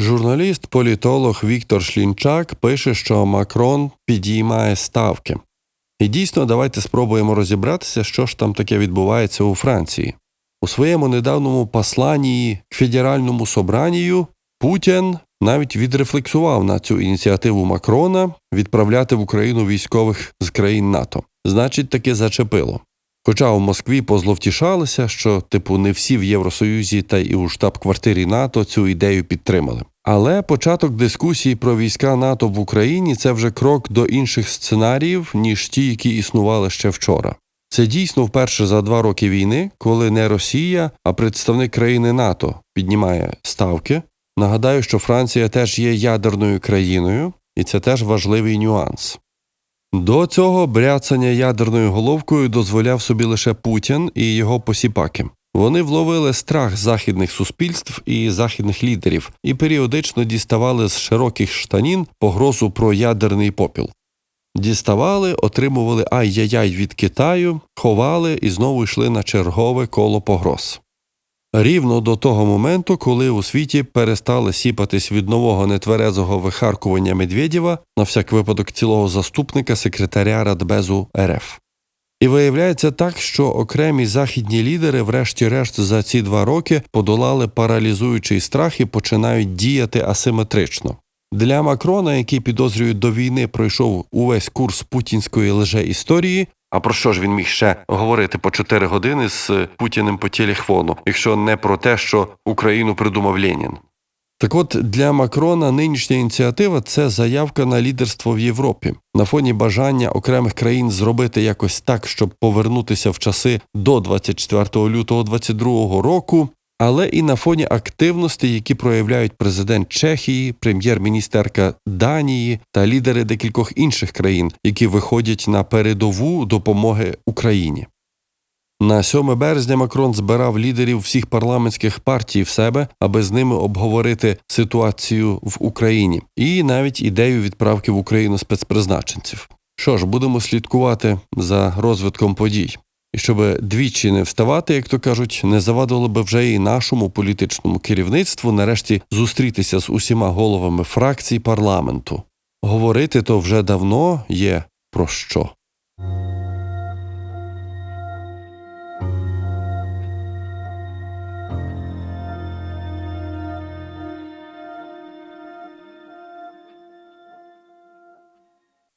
Журналіст, політолог Віктор Шлінчак пише, що Макрон підіймає ставки. І дійсно, давайте спробуємо розібратися, що ж там таке відбувається у Франції. У своєму недавньому посланні к федеральному собранію Путін навіть відрефлексував на цю ініціативу Макрона відправляти в Україну військових з країн НАТО. Значить, таки зачепило. Хоча у Москві позловтішалися, що типу не всі в Євросоюзі та й у штаб-квартирі НАТО цю ідею підтримали. Але початок дискусії про війська НАТО в Україні це вже крок до інших сценаріїв, ніж ті, які існували ще вчора. Це дійсно вперше за два роки війни, коли не Росія, а представник країни НАТО піднімає ставки. Нагадаю, що Франція теж є ядерною країною, і це теж важливий нюанс. До цього бряцання ядерною головкою дозволяв собі лише Путін і його посіпаки. Вони вловили страх західних суспільств і західних лідерів і періодично діставали з широких штанін погрозу про ядерний попіл. Діставали, отримували ай-яй-яй від Китаю, ховали і знову йшли на чергове коло погроз. Рівно до того моменту, коли у світі перестали сіпатись від нового нетверезого вихаркування Медведєва на всяк випадок цілого заступника секретаря Радбезу РФ. І виявляється так, що окремі західні лідери, врешті-решт, за ці два роки подолали паралізуючий страх і починають діяти асиметрично. Для Макрона, який підозрюють до війни, пройшов увесь курс путінської лже-історії. А про що ж він міг ще говорити по 4 години з Путіним по телефону, якщо не про те, що Україну придумав Ленін? Так от для Макрона нинішня ініціатива це заявка на лідерство в Європі на фоні бажання окремих країн зробити якось так, щоб повернутися в часи до 24 лютого 2022 року, але і на фоні активності, які проявляють президент Чехії, прем'єр-міністерка Данії та лідери декількох інших країн, які виходять на передову допомоги Україні. На 7 березня Макрон збирав лідерів всіх парламентських партій в себе, аби з ними обговорити ситуацію в Україні і навіть ідею відправки в Україну спецпризначенців. Що ж, будемо слідкувати за розвитком подій. І щоб двічі не вставати, як то кажуть, не завадило би вже і нашому політичному керівництву нарешті зустрітися з усіма головами фракцій парламенту. Говорити то вже давно є про що.